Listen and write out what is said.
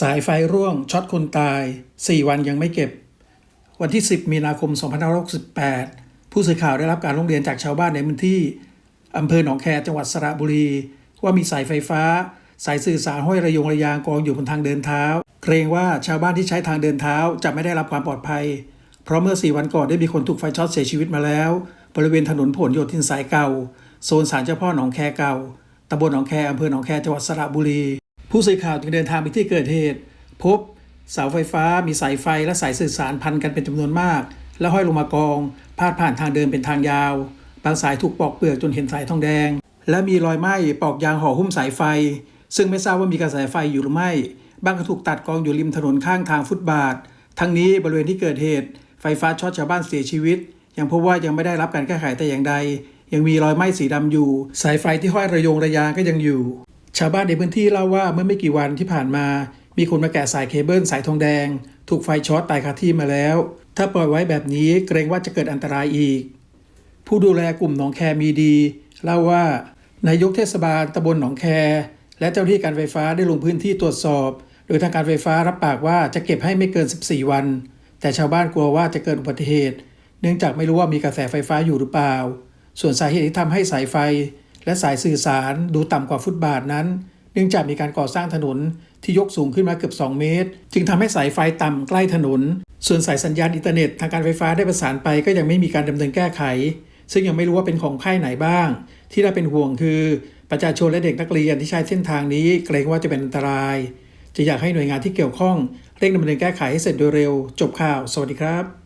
สายไฟร่วงช็อตคนตาย 4 วันยังไม่เก็บ วันที่ 10 มีนาคม 2568 ผู้สื่อข่าวได้รับการร้องเรียนจากชาวบ้านในพื้นที่อำเภอหนองแคจังหวัดสระบุรี ว่ามีสายไฟฟ้า สายสื่อสารห้อยระยงระยางกองอยู่บนทางเดินเท้า เกรงว่าชาวบ้านที่ใช้ทางเดินเท้าจะไม่ได้รับความปลอดภัย เพราะเมื่อ 4 วันก่อนได้มีคนถูกไฟช็อตเสียชีวิตมาแล้ว บริเวณถนนผลโยธินสายเก่า โซนศาลเจ้าพ่อหนองแคเก่าตำบลหนองแคอำเภอหนองแคจังหวัดสระบุรี ผู้สื่อข่าวจึงเดินทางไปที่เกิดเหตุ พบเสาไฟฟ้ามีสายไฟและสายสื่อสารพันกันเป็นจำนวนมาก แล้วห้อยลงมากองพาดผ่านทางเดินเป็นทางยาว บางสายถูกปอกเปลือกจนเห็นสายทองแดง และมีรอยไหม้ปอกยางห่อหุ้มสายไฟ ซึ่งไม่ทราบว่ามีกระแสไฟอยู่หรือไม่ บางก็ถูกตัดกองอยู่ริมถนนข้างทางฟุตบาท ทั้งนี้บริเวณที่เกิดเหตุ ไฟฟ้าช็อตชาวบ้านเสียชีวิต ยังพบว่ายังไม่ได้รับการแก้ไขแต่อย่างใด ยังมีรอยไหม้สีดำอยู่ สายไฟที่ห้อยระยงระยางก็ยังอยู่ ชาวบ้านในพื้นที่เล่าว่าเมื่อไม่กี่วันที่ผ่านมา มีคนมาแกะสายเคเบิลสายทองแดง ถูกไฟช็อตตายคาที่มาแล้ว ถ้าปล่อยไว้แบบนี้เกรงว่าจะเกิดอันตรายอีก ผู้ดูแลกลุ่มหนองแคมีดี เล่าว่านายกเทศบาลตำบลหนองแค และเจ้าหน้าที่การไฟฟ้าได้ลงพื้นที่ตรวจสอบ โดยทางการไฟฟ้ารับปากว่าจะเก็บให้ไม่เกิน 14 วัน แต่ชาวบ้านกลัวว่าจะเกิดอุบัติเหตุ เนื่องจากไม่รู้ว่ามีกระแสไฟฟ้าอยู่หรือเปล่า ส่วนสาเหตุที่ทำให้สายไฟ และสายสื่อสารดูต่ำกว่าฟุตบาทนั้น เนื่องจากมีการก่อสร้างถนนที่ยกสูงขึ้นมาเกือบ 2 เมตร จึงทำให้สายไฟต่ำใกล้ถนน ส่วนสายสัญญาณอินเทอร์เน็ตทางการไฟฟ้าได้ประสานไปก็ยังไม่มีการดำเนินแก้ไข ซึ่งยังไม่รู้ว่าเป็นของค่ายไหนบ้าง ที่น่าเป็นห่วงคือประชาชนและเด็กนักเรียนที่ใช้เส้นทางนี้เกรงว่าจะเป็นอันตราย จะอยากให้หน่วยงานที่เกี่ยวข้องเร่งดำเนินแก้ไขให้เสร็จโดยเร็ว จบข่าว สวัสดีครับ